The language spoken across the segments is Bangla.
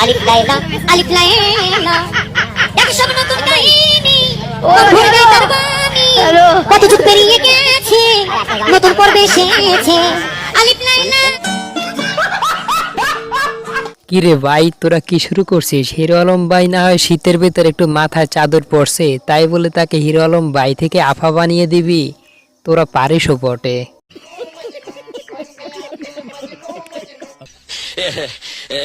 আলিফ লাইলা আলিফ লাইলা এক সব নতুন কাহিনী ভুলে যাই তার বাণী। কত যুগ পেরিয়ে গেছে নতুন পর্বে এসেছে। আলিফ লাইলা কিরে ভাই তোরা কি শুরু করছিস? হিরো আলম ভাই না হয় শীতের ভেতর একটু মাথায় চাদর পড়ছে তাই বলে তাকে হিরো আলম ভাই থেকে আফা বানিয়ে দিবি? তোরা পারিসও বটে। বেশি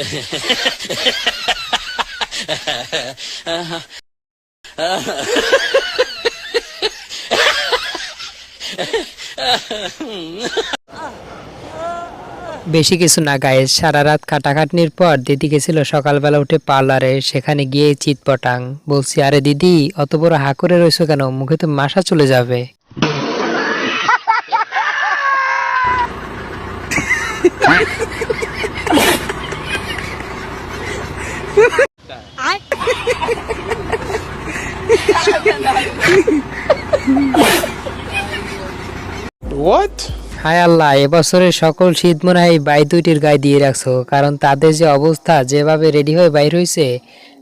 কিছু না গায়ে সারা রাত কাটাকাটনির পর দিদি গেছিল সকালবেলা উঠে পার্লারে, সেখানে গিয়ে চিৎপটাং। বলছি, আরে দিদি, অত বড় হা করে কেন? মুখে তো মাসা চলে যাবে। What? হায় আল্লাহ এবছরের সকল শীত মনে হয় এই বাই দুইটির গায়ে দিয়ে রাখছো কারণ তাদের যে অবস্থা যেভাবে রেডি হয়ে বাইর হয়েছে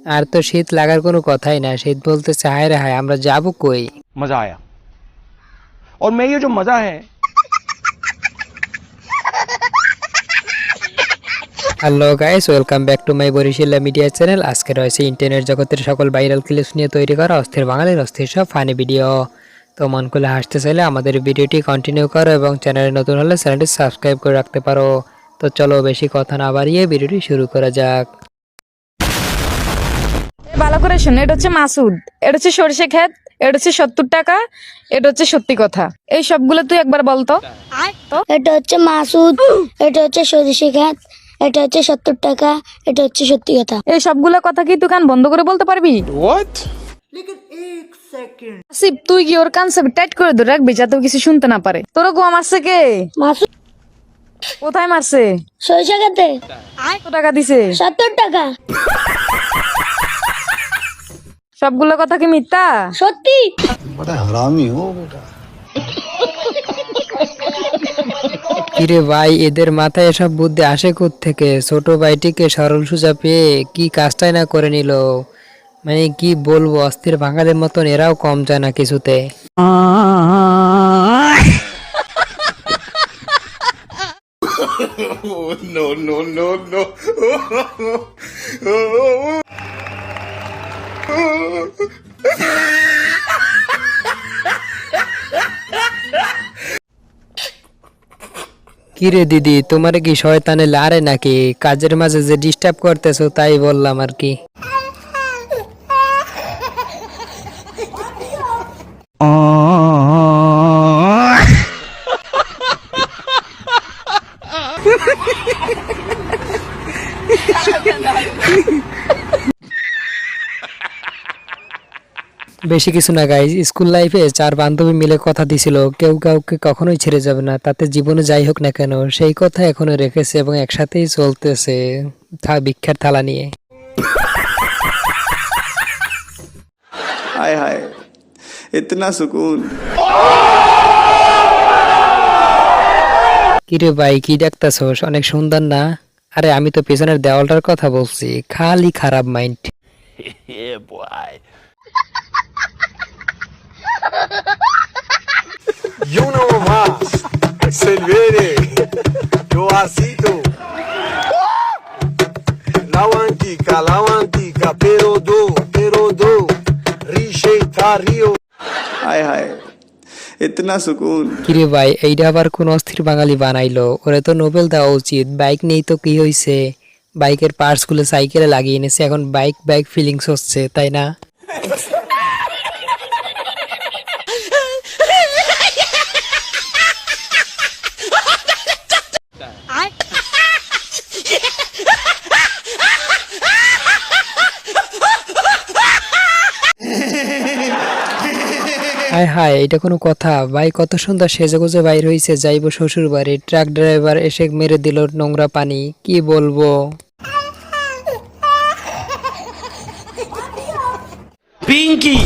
আর তো শীত লাগার কোনো কথাই না শীত বলতেছে হায় রে হায় আমরা যাবো কই मजा आया और मैं ये जो मजा है hello guys welcome back to my বরিশিল্লা media channel আজকে রয়েছে ইন্টারনেট জগতের সকল ভাইরাল ক্লিপস নিয়ে তৈরি করা অস্থির বাঙালির অস্থির সব ফানি ভিডিও তো মন খুলে হাসতে চাইলে আমাদের ভিডিওটি কন্টিনিউ করো এবং চ্যানেলে নতুন হলে চ্যানেলটি সাবস্ক্রাইব করে রাখতে পারো। তো চলো বেশি কথা না বাড়িয়ে ভিডিওটি শুরু করা যাক। ভালো করে শোন এটা হচ্ছে মাসুদ এটা হচ্ছে সরিষে ক্ষেত এটা হচ্ছে সত্তর টাকা এটা হচ্ছে সত্যি কথা। এই সবগুলো তুই একবার বলতো এটা হচ্ছে মাসুদ এটা হচ্ছে সরিষে খাত এটা হচ্ছে সত্তর টাকা এটা হচ্ছে সত্যি কথা। এই সবগুলো কথা কি তুই কান বন্ধ করে বলতে পারবি? What? আসিফ তুই কি ওর কান সব টাইট করে ধরে রাখবি যাতে ও কিছু শুনতে না পারে? তোর গোয়া মারছে কে? মাসুদ। কোথায় মারছে? সরিষা খাতে। কত টাকা দিছে? সত্তর টাকা। সবগুলো কথা কি মিথ্যা? সত্যি। কিরে ভাই, এদের মাথায় এসব বুদ্ধি আসে থেকে ছোট ভাইটিকে সরল সুজা পেয়ে কি কাজটাই না করে নিল? মানে কি বলব, অস্থির বাঙালির মতন এরাও কম যায় না কিছুতে। No. কিরে দিদি, তোমার কি শয়তানে লারে নাকি? কাজের মাঝে যে ডিস্টার্ব করতেছো, তাই বললাম আর কি। বেশি কিছু না গাইজ স্কুল লাইফে চার বান্ধবী মিলে কথা দিছিল কেউ কাউকে কখনোই ছেড়ে যাবে না তাতে জীবনে যাই হোক না কেন সেই কথা এখনও রেখেছে এবং একসাথেই চলতেছে থা ভিক্ষার থালা নিয়ে। হায় হায় ইতনা সুকুন। কিরে ভাই কি দেখতাছোস? অনেক সুন্দর না? আরে আমি তো পেছনের দেওয়ালটার কথা বলছি খালি খারাপ mind do, pero do. Richeita Rio. हाय हाय इतना सुकून কিরে ভাই এইটা আবার কোন অস্থির বাঙালি বানাইলো ওরে তো নোবেল দেওয়া উচিত বাইক নেই তো কি হইছে বাইকের পার্টস গুলো সাইকেলে লাগিয়ে এনেছে এখন বাইক বাইক ফিলিংস হচ্ছে তাই না হায় হায়, এটা কোনো কথা। ভাই, কত সুন্দর সেজেগুজে বাইর হইছে, যাইবো শ্বশুর বাড়ি ট্রাক ড্রাইভার এসে মেরে দিল নোংরা পানি। কি বলব? পিঙ্কি,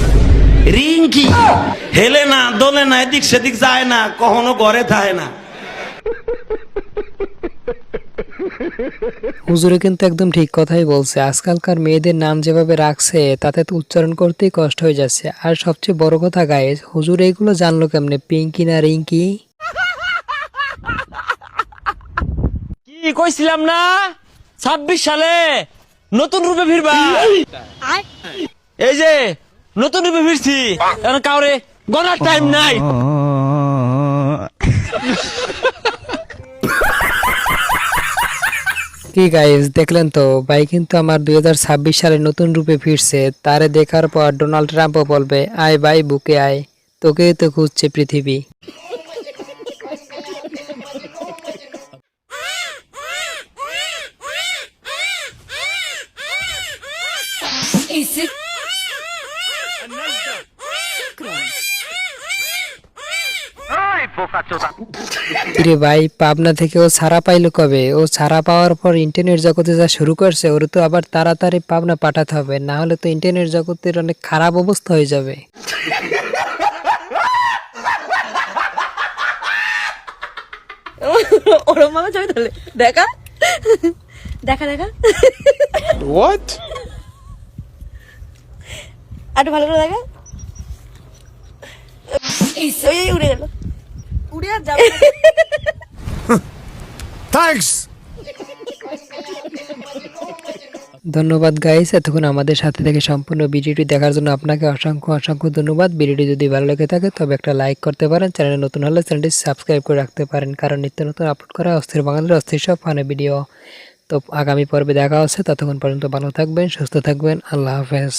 রিঙ্কি, হেলে না, দোলে না, এদিক সেদিক যায় না, কখনো ঘরে থাকে না। হুজুরে কিন্তু একদম ঠিক কথাই বলছে। আজকালকার মেয়েদের নাম যেভাবে রাখছে তাতে তো উচ্চারণ করতেই কষ্ট হয়ে যাচ্ছে। আর সবচেয়ে বড় কথা গাইস হুজুর এইগুলো জানলো কেমনে? পিঙ্কি না রিঙ্কি? কি কইছিলাম না? ছাব্বিশ সালে নতুন রূপে ফিরবা। এই যে নতুন রূপে ফিরছি। এখন কাউরে গনার টাইম নাই। কি গাইস দেখলেন তো? ভাই কিন্তু আমার দুই হাজার ছাব্বিশ সালে নতুন রূপে ফিরছে। তারে দেখার পর ডোনাল্ড ট্রাম্পও বলবে, আয় ভাই, বুকে আয়। তোকে তো খুঁজছে পৃথিবী। রে ভাই পাবনা থেকে ও ছাড়া পাইলো কবে? ও ছাড়া পাওয়ার পর ইন্টারনেট জগতে যা শুরু করছে ওর তো আবার তাড়াতাড়ি পাবনা পাঠাতে হবে না হলে তো ইন্টারনেট জগতের অনেক খারাপ অবস্থা হয়ে যাবে। ওরম ভাবে ছবি তোলে। দেখা? দেখা দেখা। What? একটু ভালো করে দেখা। এই উড়ে গেল। আর যাবে! ধন্যবাদ গাইস এতক্ষণ আমাদের সাথে থেকে সম্পূর্ণ ভিডিওটি দেখার জন্য আপনাকে অসংখ্য অসংখ্য ধন্যবাদ। ভিডিওটি যদি ভালো লেগে থাকে তবে একটা লাইক করতে পারেন। চ্যানেলে নতুন হলে চ্যানেলটি সাবস্ক্রাইব করে রাখতে পারেন কারণ নিত্য নতুন আপলোড করা অস্থির বাঙালির অস্থির সব ফানে ভিডিও তো আগামী পর্বে দেখা হচ্ছে। ততক্ষণ পর্যন্ত ভালো থাকবেন সুস্থ থাকবেন। আল্লাহ হাফেজ।